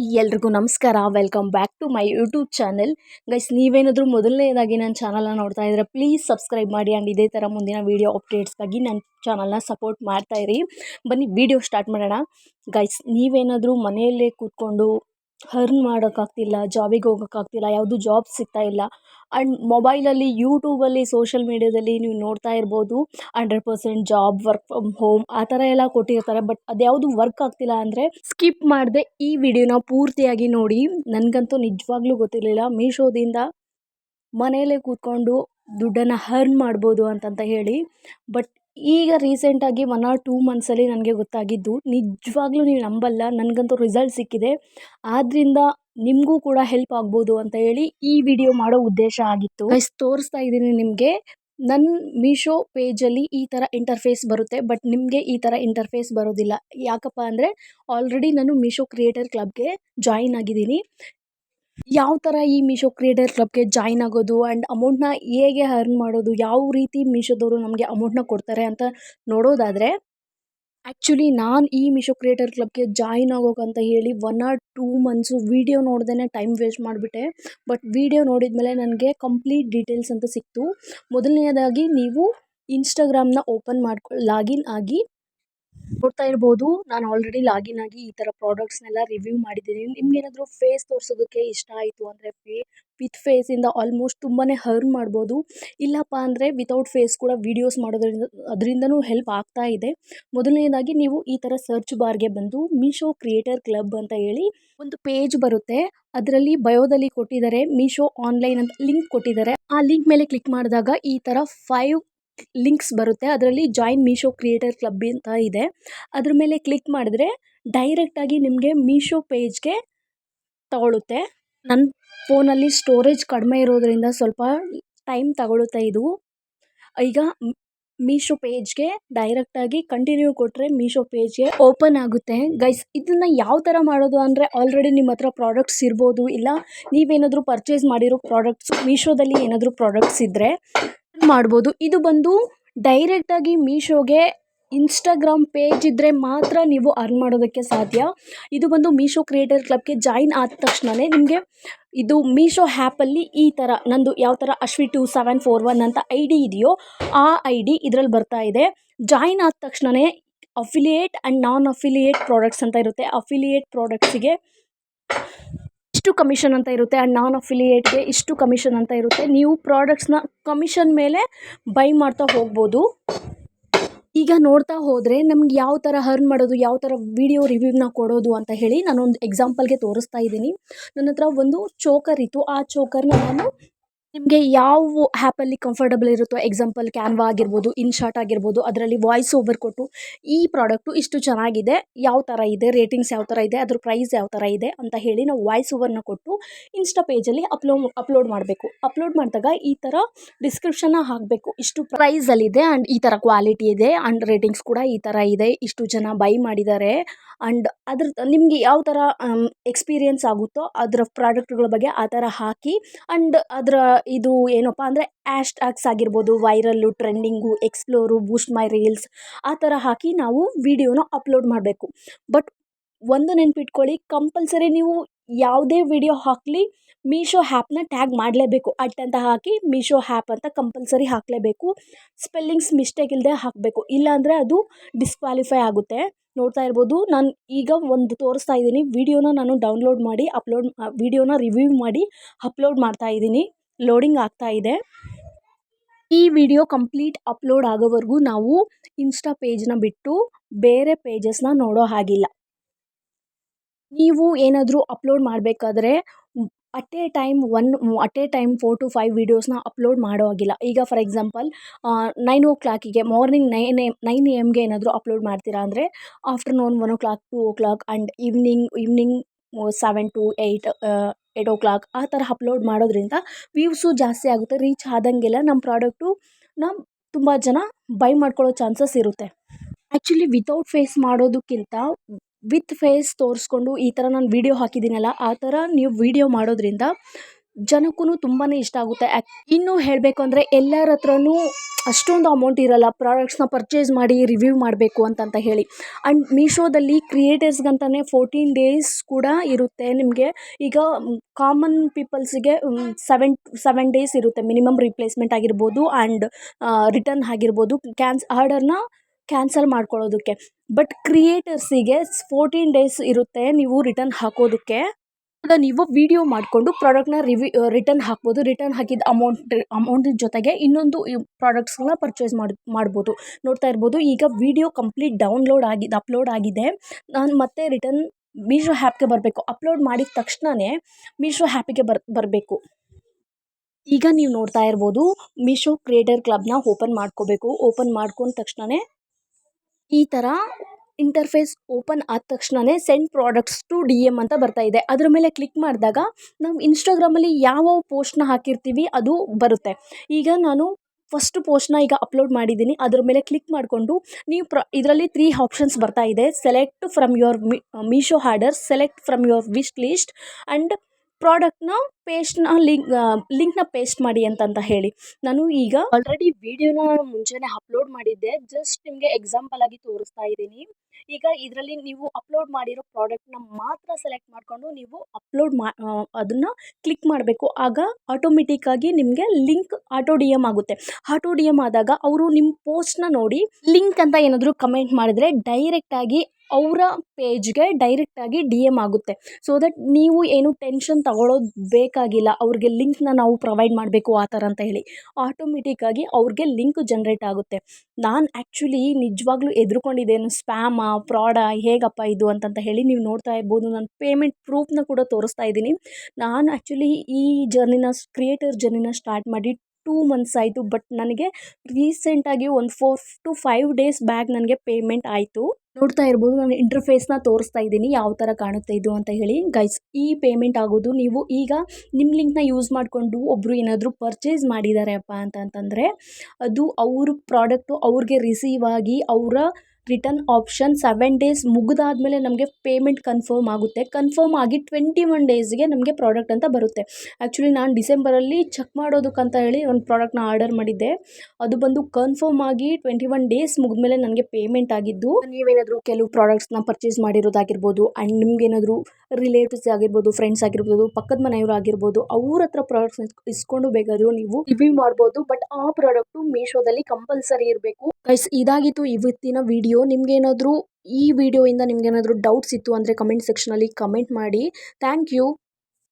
Hi ಎಲ್ರಿಗೂ ನಮಸ್ಕಾರ. Welcome back to my YouTube channel guys ನೀವೇನಾದರೂ ಮೊದಲನೇದಾಗಿ ನನ್ನ ಚಾನಲ್ನ ನೋಡ್ತಾ ಇದ್ದರೆ ಪ್ಲೀಸ್ ಸಬ್ಸ್ಕ್ರೈಬ್ ಮಾಡಿ ಆ್ಯಂಡ್ ಇದೇ ಥರ ಮುಂದಿನ ವೀಡಿಯೋ ಅಪ್ಡೇಟ್ಸ್ಗಾಗಿ ನನ್ನ ಚಾನಲ್ನ ಸಪೋರ್ಟ್ ಮಾಡ್ತಾ ಇರಿ. ಬನ್ನಿ ವೀಡಿಯೋ ಸ್ಟಾರ್ಟ್ ಮಾಡೋಣ. ಗೈಸ್ ನೀವೇನಾದರೂ ಮನೆಯಲ್ಲೇ ಕೂತ್ಕೊಂಡು ಹರ್ನ್ ಮಾಡೋಕ್ಕಾಗ್ತಿಲ್ಲ ಜಾಬಿಗೆ ಹೋಗೋಕ್ಕಾಗ್ತಿಲ್ಲ, ಯಾವುದು ಜಾಬ್ ಸಿಗ್ತಾ ಇಲ್ಲ. ಆ್ಯಂಡ್ ಮೊಬೈಲಲ್ಲಿ ಯೂಟ್ಯೂಬಲ್ಲಿ ಸೋಷಲ್ ಮೀಡ್ಯಾದಲ್ಲಿ ನೀವು ನೋಡ್ತಾ ಇರ್ಬೋದು hundred percent job work from home ಆ ಥರ ಎಲ್ಲ ಕೊಟ್ಟಿರ್ತಾರೆ. ಬಟ್ ಅದ್ಯಾವುದು ವರ್ಕ್ ಆಗ್ತಿಲ್ಲ ಅಂದರೆ ಸ್ಕಿಪ್ ಮಾಡದೆ ಈ ವಿಡಿಯೋನ ಪೂರ್ತಿಯಾಗಿ ನೋಡಿ. ನನಗಂತೂ ನಿಜವಾಗ್ಲೂ ಗೊತ್ತಿರಲಿಲ್ಲ. ಮೀಶೋದಿಂದ ಮನೆಯಲ್ಲೇ ಕೂತ್ಕೊಂಡು ದುಡ್ಡನ್ನು ಹರ್ನ್ ಮಾಡ್ಬೋದು ಅಂತಂತ ಹೇಳಿ. ಬಟ್ ಈಗ ರೀಸೆಂಟಾಗಿ ಒನ್ ಆರ್ ಟೂ ಮಂತ್ಸಲ್ಲಿ ನನಗೆ ಗೊತ್ತಾಗಿದ್ದು, ನಿಜವಾಗ್ಲೂ ನೀವು ನಂಬಲ್ಲ, ನನಗಂತೂ ರಿಸಲ್ಟ್ ಸಿಕ್ಕಿದೆ. ಆದ್ದರಿಂದ ನಿಮಗೂ ಕೂಡ ಹೆಲ್ಪ್ ಆಗ್ಬೋದು ಅಂತ ಹೇಳಿ ಈ ವಿಡಿಯೋ ಮಾಡೋ ಉದ್ದೇಶ ಆಗಿತ್ತು. ಗೈಸ್ ತೋರಿಸ್ತಾ ಇದ್ದೀನಿ ನಿಮಗೆ. ನನ್ನ ಮೀಶೋ ಪೇಜಲ್ಲಿ ಈ ಥರ ಇಂಟರ್ಫೇಸ್ ಬರುತ್ತೆ ಬಟ್ ನಿಮಗೆ ಈ ಥರ ಇಂಟರ್ಫೇಸ್ ಬರೋದಿಲ್ಲ. ಯಾಕಪ್ಪ ಅಂದರೆ ಆಲ್ರೆಡಿ ನಾನು ಮೀಶೋ ಕ್ರಿಯೇಟರ್ ಕ್ಲಬ್ಗೆ ಜಾಯಿನ್ ಆಗಿದ್ದೀನಿ. ಯಾವ ಥರ ಈ ಮೀಶೋ ಕ್ರಿಯೇಟರ್ ಕ್ಲಬ್ಗೆ ಜಾಯ್ನ್ ಆಗೋದು ಆ್ಯಂಡ್ ಅಮೌಂಟ್ನ ಹೇಗೆ ಅರ್ನ್ ಮಾಡೋದು, ಯಾವ ರೀತಿ ಮೀಶೋದವರು ನಮಗೆ ಅಮೌಂಟ್ನ ಕೊಡ್ತಾರೆ ಅಂತ ನೋಡೋದಾದರೆ ಆ್ಯಕ್ಚುಲಿ ನಾನು ಈ ಮೀಶೋ ಕ್ರಿಯೇಟರ್ ಕ್ಲಬ್ಗೆ ಜಾಯ್ನ್ ಆಗೋಕ್ಕಂತ ಹೇಳಿ one or two months video ನೋಡ್ದೇ time waste ಮಾಡಿಬಿಟ್ಟೆ. ಬಟ್ ವೀಡಿಯೋ ನೋಡಿದ ಮೇಲೆ ನನಗೆ ಕಂಪ್ಲೀಟ್ ಡೀಟೇಲ್ಸ್ ಅಂತ ಸಿಕ್ತು. ಮೊದಲನೇದಾಗಿ ನೀವು ಇನ್ಸ್ಟಾಗ್ರಾಮ್ನ ಓಪನ್ ಮಾಡ್ಕೊ ಲಾಗಿನ್ ಆಗಿ ನೋಡ್ತಾ ಇರ್ಬೋದು. ನಾನು ಆಲ್ರೆಡಿ ಲಾಗಿನ್ ಆಗಿ ಈ ತರ ಪ್ರಾಡಕ್ಟ್ಸ್ ನೆಲ್ಲ ರಿವ್ಯೂ ಮಾಡಿದ್ದೀನಿ. ನಿಮ್ಗೇನಾದರೂ ಫೇಸ್ ತೋರಿಸೋದಕ್ಕೆ ಇಷ್ಟ ಆಯಿತು ಅಂದರೆ ವಿತ್ ವಿತ್ ಇಂದ ಆಲ್ಮೋಸ್ಟ್ ತುಂಬಾನೇ ಹರ್ನ್ ಮಾಡ್ಬೋದು. ಇಲ್ಲಪ್ಪ ಅಂದರೆ ವಿತೌಟ್ ಫೇಸ್ ಕೂಡ ವಿಡಿಯೋಸ್ ಮಾಡೋದ್ರಿಂದ, ಅದರಿಂದನೂ ಹೆಲ್ಪ್ ಆಗ್ತಾ ಇದೆ. ಮೊದಲನೇದಾಗಿ ನೀವು ಈ ಥರ ಸರ್ಚ್ ಬಾರ್ಗೆ ಬಂದು ಮೀಶೋ ಕ್ರಿಯೇಟರ್ ಕ್ಲಬ್ ಅಂತ ಹೇಳಿ ಒಂದು ಪೇಜ್ ಬರುತ್ತೆ. ಅದರಲ್ಲಿ ಬಯೋದಲ್ಲಿ ಕೊಟ್ಟಿದ್ದಾರೆ. ಮೀಶೋ ಆನ್ಲೈನ್ ಅಂತ ಲಿಂಕ್ ಕೊಟ್ಟಿದ್ದಾರೆ. ಆ ಲಿಂಕ್ ಮೇಲೆ ಕ್ಲಿಕ್ ಮಾಡಿದಾಗ ಈ ಥರ ಫೈವ್ ಲಿಂಕ್ಸ್ ಬರುತ್ತೆ. ಅದರಲ್ಲಿ ಜಾಯಿನ್ ಮೀಶೋ ಕ್ರಿಯೇಟರ್ ಕ್ಲಬ್ ಅಂತ ಇದೆ. ಅದ್ರ ಮೇಲೆ ಕ್ಲಿಕ್ ಮಾಡಿದ್ರೆ ಡೈರೆಕ್ಟಾಗಿ ನಿಮಗೆ ಮೀಶೋ ಪೇಜ್ಗೆ ತಗೊಳುತ್ತೆ. ನನ್ನ ಫೋನಲ್ಲಿ ಸ್ಟೋರೇಜ್ ಕಡಿಮೆ ಇರೋದರಿಂದ ಸ್ವಲ್ಪ ಟೈಮ್ ತಗೊಳುತ್ತೆ ಇದು. ಈಗ ಮೀಶೋ ಪೇಜ್ಗೆ ಡೈರೆಕ್ಟಾಗಿ ಕಂಟಿನ್ಯೂ ಕೊಟ್ಟರೆ ಮೀಶೋ ಪೇಜ್ಗೆ ಓಪನ್ ಆಗುತ್ತೆ. ಗೈಸ್, ಇದನ್ನು ಯಾವ ಥರ ಮಾಡೋದು ಅಂದರೆ ಆಲ್ರೆಡಿ ನಿಮ್ಮ ಹತ್ರ ಪ್ರಾಡಕ್ಟ್ಸ್ ಇರ್ಬೋದು ಇಲ್ಲ ನೀವೇನಾದರೂ ಪರ್ಚೇಸ್ ಮಾಡಿರೋ ಪ್ರಾಡಕ್ಟ್ಸ್ ಮೀಶೋದಲ್ಲಿ ಏನಾದರೂ ಪ್ರಾಡಕ್ಟ್ಸ್ ಇದ್ದರೆ ಮಾಡ್ಬೋದು. ಇದು ಬಂದು ಡೈರೆಕ್ಟಾಗಿ ಮೀಶೋಗೆ ಇನ್ಸ್ಟಾಗ್ರಾಮ್ ಪೇಜ್ ಇದ್ದರೆ ಮಾತ್ರ ನೀವು ಅರ್ನ್ ಮಾಡೋದಕ್ಕೆ ಸಾಧ್ಯ. ಇದು ಬಂದು ಮೀಶೋ ಕ್ರಿಯೇಟರ್ ಕ್ಲಬ್ಗೆ ಜಾಯಿನ್ ಆದ ತಕ್ಷಣವೇ ನಿಮಗೆ ಇದು ಮೀಶೋ ಆ್ಯಪಲ್ಲಿ ಈ ಥರ ನಂದು ಯಾವ ಥರ Ashwi two seven four one ಅಂತ ಐ ಡಿ ಇದೆಯೋ ಆ ಐ ಡಿ ಇದರಲ್ಲಿ ಬರ್ತಾ ಇದೆ. ಜಾಯಿನ್ ಆದ ತಕ್ಷಣವೇ affiliate and non affiliate products ಅಂತ ಇರುತ್ತೆ. ಅಫಿಲಿಯೇಟ್ ಪ್ರಾಡಕ್ಟ್ಸಿಗೆ ಇಷ್ಟು ಕಮಿಷನ್ ಅಂತ ಇರುತ್ತೆ ಆ್ಯಂಡ್ ನಾನ್ ಅಫಿಲಿಯೇಟ್ಗೆ ಇಷ್ಟು ಕಮಿಷನ್ ಅಂತ ಇರುತ್ತೆ. ನೀವು ಪ್ರಾಡಕ್ಟ್ಸ್ನ ಕಮಿಷನ್ ಮೇಲೆ ಬೈ ಮಾಡ್ತಾ ಹೋಗ್ಬೋದು. ಈಗ ನೋಡ್ತಾ ಹೋದರೆ ನಮ್ಗೆ ಯಾವ ಥರ ಹರ್ನ್ ಮಾಡೋದು, ಯಾವ ಥರ ವಿಡಿಯೋ ರಿವ್ಯೂನ ಕೊಡೋದು ಅಂತ ಹೇಳಿ ನಾನೊಂದು ಎಕ್ಸಾಂಪಲ್ಗೆ ತೋರಿಸ್ತಾ ಇದ್ದೀನಿ. ನನ್ನ ಹತ್ರ ಒಂದು ಚೋಕರ್ ಇತ್ತು. ಆ ಚೋಕರ್ನ ನಾನು ನಿಮಗೆ ಯಾವ ಆ್ಯಪಲ್ಲಿ ಕಂಫರ್ಟಬಲ್ ಇರುತ್ತೋ ಎಕ್ಸಾಂಪಲ್ ಕ್ಯಾನ್ವಾ ಆಗಿರ್ಬೋದು ಇನ್ಶಾಟ್ ಆಗಿರ್ಬೋದು, ಅದರಲ್ಲಿ ವಾಯ್ಸ್ ಓವರ್ ಕೊಟ್ಟು ಈ ಪ್ರಾಡಕ್ಟು ಇಷ್ಟು ಚೆನ್ನಾಗಿದೆ, ಯಾವ ಥರ ಇದೆ ರೇಟಿಂಗ್ಸ್ ಯಾವ ಥರ ಇದೆ, ಅದ್ರ ಪ್ರೈಸ್ ಯಾವ ಥರ ಇದೆ ಅಂತ ಹೇಳಿ ನಾವು ವಾಯ್ಸ್ ಓವರ್ನ ಕೊಟ್ಟು ಇನ್ಸ್ಟಾ ಪೇಜಲ್ಲಿ ಅಪ್ಲೋ ಅಪ್ಲೋಡ್ ಮಾಡಬೇಕು. ಅಪ್ಲೋಡ್ ಮಾಡಿದಾಗ ಈ ಥರ ಡಿಸ್ಕ್ರಿಪ್ಷನ್ನ ಹಾಕಬೇಕು. ಇಷ್ಟು ಪ್ರೈಸಲ್ಲಿದೆ ಆ್ಯಂಡ್ ಈ ಥರ ಕ್ವಾಲಿಟಿ ಇದೆ ಆ್ಯಂಡ್ ರೇಟಿಂಗ್ಸ್ ಕೂಡ ಈ ಥರ ಇದೆ, ಇಷ್ಟು ಜನ ಬೈ ಮಾಡಿದ್ದಾರೆ ಆ್ಯಂಡ್ ಅದ್ರ, ನಿಮಗೆ ಯಾವ ಥರ ಎಕ್ಸ್ಪೀರಿಯನ್ಸ್ ಆಗುತ್ತೋ, ಅದರ ಪ್ರಾಡಕ್ಟ್ಗಳ ಬಗ್ಗೆ ಆ ಥರ ಹಾಕಿ ಆ್ಯಂಡ್ ಅದರ ಇದು ಏನಪ್ಪ ಅಂದರೆ ಆ್ಯಶ್ ಟ್ಯಾಗ್ಸ್ ಆಗಿರ್ಬೋದು viral trending explore boost my reels ಆ ಥರ ಹಾಕಿ ನಾವು ವಿಡಿಯೋನ ಅಪ್ಲೋಡ್ ಮಾಡಬೇಕು. ಬಟ್ ಒಂದು ನೆನ್ಪಿಟ್ಕೊಳ್ಳಿ ಕಂಪಲ್ಸರಿ ನೀವು ಯಾವುದೇ ವಿಡಿಯೋ ಹಾಕಲಿ ಮೀಶೋ ಹ್ಯಾಪ್ನ ಟ್ಯಾಗ್ ಮಾಡಲೇಬೇಕು. ಅಟ್ ಅಂತ ಹಾಕಿ ಮೀಶೋ ಹ್ಯಾಪ್ ಅಂತ ಕಂಪಲ್ಸರಿ ಹಾಕಲೇಬೇಕು. ಸ್ಪೆಲ್ಲಿಂಗ್ಸ್ ಮಿಸ್ಟೇಕ್ ಇಲ್ಲದೆ ಹಾಕಬೇಕು. ಇಲ್ಲಾಂದರೆ ಅದು ಡಿಸ್ಕ್ವಾಲಿಫೈ ಆಗುತ್ತೆ. ನೋಡ್ತಾ ಇರ್ಬೋದು, ನಾನು ಈಗ ಒಂದು ತೋರಿಸ್ತಾ ಇದ್ದೀನಿ. ವಿಡಿಯೋನ ನಾನು ಡೌನ್ಲೋಡ್ ಮಾಡಿ ಅಪ್ಲೋಡ್ ವಿಡಿಯೋನ ರಿವ್ಯೂ ಮಾಡಿ ಅಪ್ಲೋಡ್ ಮಾಡ್ತಾ ಇದ್ದೀನಿ. ಲೋಡಿಂಗ್ ಆಗ್ತಾ ಇದೆ. ಈ ವಿಡಿಯೋ ಕಂಪ್ಲೀಟ್ ಅಪ್ಲೋಡ್ ಆಗೋವರೆಗೂ ನಾವು ಇನ್ಸ್ಟಾ ಪೇಜ್ನ ಬಿಟ್ಟು ಬೇರೆ ಪೇಜಸ್ನ ನೋಡೋ ಹಾಗಿಲ್ಲ. ನೀವು ಏನಾದರೂ ಅಪ್ಲೋಡ್ ಮಾಡಬೇಕಾದ್ರೆ at a time one at a time four to five ವೀಡಿಯೋಸ್ನ ಅಪ್ಲೋಡ್ ಮಾಡೋ ಹಾಗಿಲ್ಲ. ಈಗ ಫಾರ್ ಎಕ್ಸಾಂಪಲ್ ನೈನ್ ಓ ಕ್ಲಾಕಿಗೆ morning nine A nine A ಎಮ್ಗೆ ಏನಾದರೂ ಅಪ್ಲೋಡ್ ಮಾಡ್ತೀರಾ ಅಂದರೆ afternoon one o'clock two o'clock and evening evening seven to eight eight o'clock ಆ ಥರ ಅಪ್ಲೋಡ್ ಮಾಡೋದ್ರಿಂದ ವ್ಯೂವ್ಸು ಜಾಸ್ತಿ ಆಗುತ್ತೆ ರೀಚ್ ಆದಂಗೆಲ್ಲ ನಮ್ಮ ಪ್ರಾಡಕ್ಟು ನಮ್ಮ ತುಂಬ ಜನ ಬೈ ಮಾಡ್ಕೊಳ್ಳೋ ಚಾನ್ಸಸ್ ಇರುತ್ತೆ. ಆ್ಯಕ್ಚುಲಿ ವಿತೌಟ್ ಫೇಸ್ ಮಾಡೋದಕ್ಕಿಂತ ವಿತ್ ಫೇಸ್ ತೋರಿಸ್ಕೊಂಡು ಈ ಥರ ನಾನು ವೀಡಿಯೋ ಹಾಕಿದ್ದೀನಲ್ಲ, ಆ ಥರ ನೀವು ವೀಡಿಯೋ ಮಾಡೋದ್ರಿಂದ ಜನಕ್ಕೂ ತುಂಬಾ ಇಷ್ಟ ಆಗುತ್ತೆ. ಯಾಕೆ, ಇನ್ನೂ ಹೇಳಬೇಕು ಅಂದರೆ ಎಲ್ಲರ ಹತ್ರನೂ ಅಷ್ಟೊಂದು ಅಮೌಂಟ್ ಇರೋಲ್ಲ. ಪ್ರಾಡಕ್ಟ್ಸ್ನ ಪರ್ಚೇಸ್ ಮಾಡಿ ರಿವ್ಯೂ ಮಾಡಬೇಕು ಅಂತಂತ ಹೇಳಿ. ಆ್ಯಂಡ್ ಮೀಶೋದಲ್ಲಿ ಕ್ರಿಯೇಟರ್ಸ್ಗಂತಲೇ ಫೋರ್ಟೀನ್ ಡೇಸ್ ಕೂಡ ಇರುತ್ತೆ ನಿಮಗೆ. ಈಗ ಕಾಮನ್ ಪೀಪಲ್ಸಿಗೆ ಸೆವೆನ್ ಸೆವೆನ್ ಡೇಸ್ ಇರುತ್ತೆ. ಮಿನಿಮಮ್ ರಿಪ್ಲೇಸ್ಮೆಂಟ್ ಆಗಿರ್ಬೋದು ಆ್ಯಂಡ್ ರಿಟರ್ನ್ ಆಗಿರ್ಬೋದು. ಕ್ಯಾನ್ಸ್ ಆರ್ಡರ್ನ ಕ್ಯಾನ್ಸಲ್ ಮಾಡ್ಕೊಳ್ಳೋದಕ್ಕೆ. ಬಟ್ ಕ್ರಿಯೇಟರ್ಸಿಗೆ ಫೋರ್ಟೀನ್ ಡೇಸ್ ಇರುತ್ತೆ ನೀವು ರಿಟರ್ನ್ ಹಾಕೋದಕ್ಕೆ. ಆಗ ನೀವು ವಿಡಿಯೋ ಮಾಡಿಕೊಂಡು ಪ್ರಾಡಕ್ಟ್ನ ರಿವ್ಯೂ ರಿಟರ್ನ್ ಹಾಕ್ಬೋದು. ರಿಟರ್ನ್ ಹಾಕಿದ ಅಮೌಂಟ್ ಅಮೌಂಟಿನ ಜೊತೆಗೆ ಇನ್ನೊಂದು ಪ್ರಾಡಕ್ಟ್ಸ್ಗಳನ್ನ ಪರ್ಚೇಸ್ ಮಾಡಿ, ಮಾಡ್ಬೋದು. ನೋಡ್ತಾ ಇರ್ಬೋದು, ಈಗ ವಿಡಿಯೋ ಕಂಪ್ಲೀಟ್ ಡೌನ್ಲೋಡ್ ಆಗಿದೆ ಅಪ್ಲೋಡ್ ಆಗಿದೆ. ನಾನು ಮತ್ತೆ ರಿಟರ್ನ್ ಮೀಶೋ ಹ್ಯಾಪ್ಗೆ ಬರಬೇಕು. ಅಪ್ಲೋಡ್ ಮಾಡಿದ ತಕ್ಷಣವೇ ಮೀಶೋ ಹ್ಯಾಪಿಗೆ ಬರ್, ಬರಬೇಕು. ಈಗ ನೀವು ನೋಡ್ತಾ ಇರ್ಬೋದು ಮೀಶೋ ಕ್ರಿಯೇಟರ್ ಕ್ಲಬ್ನ ಓಪನ್ ಮಾಡ್ಕೋಬೇಕು. ಓಪನ್ ಮಾಡ್ಕೊಂಡ ತಕ್ಷಣವೇ ಈ ಥರ ಇಂಟರ್ಫೇಸ್ ಓಪನ್ ಆದ ತಕ್ಷಣವೇ send products to D M ಅಂತ ಬರ್ತಾ ಇದೆ. ಅದ್ರ ಮೇಲೆ ಕ್ಲಿಕ್ ಮಾಡಿದಾಗ ನಾವು ಇನ್ಸ್ಟಾಗ್ರಾಮಲ್ಲಿ ಯಾವ ಪೋಸ್ಟ್ನ ಹಾಕಿರ್ತೀವಿ ಅದು ಬರುತ್ತೆ. ಈಗ ನಾನು ಫಸ್ಟ್ ಪೋಸ್ಟ್ನ ಈಗ ಅಪ್ಲೋಡ್ ಮಾಡಿದ್ದೀನಿ ಅದ್ರ ಮೇಲೆ ಕ್ಲಿಕ್ ಮಾಡಿಕೊಂಡು ನೀವು ಪ್ರ, ಇದರಲ್ಲಿ ತ್ರೀ ಆಪ್ಷನ್ಸ್ ಬರ್ತಾ ಇದೆ. Select from your Meesho order select from your wish list and ಪ್ರಾಡಕ್ಟ್ನ ಪೇಸ್ಟ್ನ ಲಿಂಕ್ ಲಿಂಕ್ನ ಪೇಸ್ಟ್ ಮಾಡಿ ಅಂತಂತ ಹೇಳಿ. ನಾನು ಈಗ ಆಲ್ರೆಡಿ ವಿಡಿಯೋನ ಮುಂಚೆನೆ ಅಪ್ಲೋಡ್ ಮಾಡಿದ್ದೆ. ಜಸ್ಟ್ ನಿಮಗೆ ಎಕ್ಸಾಂಪಲ್ ಆಗಿ ತೋರಿಸ್ತಾ ಇದ್ದೀನಿ. ಈಗ ಇದರಲ್ಲಿ ನೀವು ಅಪ್ಲೋಡ್ ಮಾಡಿರೋ ಪ್ರಾಡಕ್ಟ್ನ ಮಾತ್ರ ಸೆಲೆಕ್ಟ್ ಮಾಡಿಕೊಂಡು ನೀವು ಅಪ್ಲೋಡ್ ಮಾ ಅದನ್ನು ಕ್ಲಿಕ್ ಮಾಡಬೇಕು. ಆಗ ಆಟೋಮೆಟಿಕ್ಕಾಗಿ ನಿಮಗೆ ಲಿಂಕ್ ಆಟೋ ಡಿ ಎಂ ಆಗುತ್ತೆ. ಆಟೋ ಡಿ ಎಂ ಆದಾಗ ಅವರು ನಿಮ್ಮ ಪೋಸ್ಟ್ನ ನೋಡಿ ಲಿಂಕ್ ಅಂತ ಏನಾದರೂ ಕಮೆಂಟ್ ಮಾಡಿದರೆ ಡೈರೆಕ್ಟಾಗಿ ಅವರ ಪೇಜ್ಗೆ ಡೈರೆಕ್ಟಾಗಿ ಡಿ ಎಂ ಆಗುತ್ತೆ. ಸೊ ದಟ್ ನೀವು ಏನು ಟೆನ್ಷನ್ ತಗೊಳ್ಳೋದು ಬೇಕಾಗಿಲ್ಲ. ಅವ್ರಿಗೆ ಲಿಂಕ್ನ ನಾವು ಪ್ರೊವೈಡ್ ಮಾಡಬೇಕು ಆ ಥರ ಅಂತ ಹೇಳಿ. ಆಟೋಮೆಟಿಕ್ಕಾಗಿ ಅವ್ರಿಗೆ ಲಿಂಕ್ ಜನ್ರೇಟ್ ಆಗುತ್ತೆ. ನಾನು ಆ್ಯಕ್ಚುಲಿ ನಿಜವಾಗ್ಲೂ ಎದುರುಕೊಂಡಿದ್ದೇನು ಸ್ಪ್ಯಾಮಾ ಫ್ರಾಡಾ ಹೇಗಪ್ಪ ಇದು ಅಂತಂತ ಹೇಳಿ ನೀವು ನೋಡ್ತಾ ಇರ್ಬೋದು. ನಾನು ಪೇಮೆಂಟ್ ಪ್ರೂಫ್ನ ಕೂಡ ತೋರಿಸ್ತಾ ಇದ್ದೀನಿ. ನಾನು ಆ್ಯಕ್ಚುಲಿ ಈ ಜರ್ನಿನ ಕ್ರಿಯೇಟರ್ ಜರ್ನಿನ ಸ್ಟಾರ್ಟ್ ಮಾಡಿ ಟೂ ಮಂತ್ಸ್ ಆಯಿತು, ಬಟ್ ನನಗೆ ರೀಸೆಂಟಾಗಿ ಒಂದು four to five days back ನನಗೆ ಪೇಮೆಂಟ್ ಆಯಿತು. ನೋಡ್ತಾ ಇರ್ಬೋದು, ನಾನು ಇಂಟರ್ಫೇಸ್ನ ತೋರಿಸ್ತಾ ಇದ್ದೀನಿ, ಯಾವ ಥರ ಕಾಣುತ್ತೆ ಇದು ಅಂತ ಹೇಳಿ. ಗೈಸ್ ಈ ಪೇಮೆಂಟ್ ಆಗೋದು, ನೀವು ಈಗ ನಿಮ್ಮ ಲಿಂಕ್ನ ಯೂಸ್ ಮಾಡಿಕೊಂಡು ಒಬ್ಬರು ಏನಾದರೂ ಪರ್ಚೇಸ್ ಮಾಡಿದ್ದಾರೆ ಅಪ್ಪ ಅಂತಂತಂದರೆ ಅದು ಅವ್ರ ಪ್ರಾಡಕ್ಟು ಅವ್ರಿಗೆ ರಿಸೀವ್ ಆಗಿ ಅವರ ರಿಟರ್ನ್ ಆಪ್ಷನ್ ಸೆವೆನ್ ಡೇಸ್ ಮುಗಿದಾದ್ಮೇಲೆ ನಮಗೆ ಪೇಮೆಂಟ್ ಕನ್ಫರ್ಮ್ ಆಗುತ್ತೆ. ಕನ್ಫರ್ಮ್ ಆಗಿ ಟ್ವೆಂಟಿ ಒನ್ ಡೇಸ್ಗೆ ನಮಗೆ ಪ್ರಾಡಕ್ಟ್ ಅಂತ ಬರುತ್ತೆ. ಆ್ಯಕ್ಚುಲಿ ನಾನು ಡಿಸೆಂಬರಲ್ಲಿ ಚೆಕ್ ಮಾಡೋದಕ್ಕಂತ ಹೇಳಿ ಒಂದು ಪ್ರಾಡಕ್ಟ್ನ ಆರ್ಡರ್ ಮಾಡಿದ್ದೆ. ಅದು ಬಂದು ಕನ್ಫರ್ಮ್ ಆಗಿ ಟ್ವೆಂಟಿ ಒನ್ ಡೇಸ್ ಮುಗಿದ್ಮೇಲೆ ನನಗೆ ಪೇಮೆಂಟ್ ಆಗಿದ್ದು, ನೀವೇನಾದರೂ ಕೆಲವು ಪ್ರಾಡಕ್ಟ್ಸ್ನ ಪರ್ಚೇಸ್ ಮಾಡಿರೋದಾಗಿರ್ಬೋದು ಆ್ಯಂಡ್ ನಿಮ್ಗೇನಾದರೂ ರಿಲೇಟಿವ್ಸ್ ಆಗಿರ್ಬೋದು ಫ್ರೆಂಡ್ಸ್ ಆಗಿರ್ಬೋದು, ಪಕ್ಕದ ಮನೆಯವರು ಆಗಿರ್ಬೋದು, ಅವ್ರ ಹತ್ರ ಪ್ರಾಡಕ್ಟ್ಸ್ ಇಸ್ಕೊಂಡು ಬೇಕಾದರೂ ನೀವು ರಿವ್ಯೂ ಮಾಡ್ಬೋದು ಬಟ್ ಆ ಪ್ರಾಡಕ್ಟು ಮೀಶೋದಲ್ಲಿ ಕಂಪಲ್ಸರಿ ಇರಬೇಕು. ಇದಾಗಿತ್ತು ಇವತ್ತಿನ ವಿಡಿಯೋ ನಿಮಗೇನಾದರೂ ಈ ವಿಡಿಯೋಯಿಂದ ನಿಮಗೇನಾದರೂ ಡೌಟ್ಸ್ ಇತ್ತು ಅಂದರೆ ಕಮೆಂಟ್ ಸೆಕ್ಷನಲ್ಲಿ ಕಮೆಂಟ್ ಮಾಡಿ. Thank you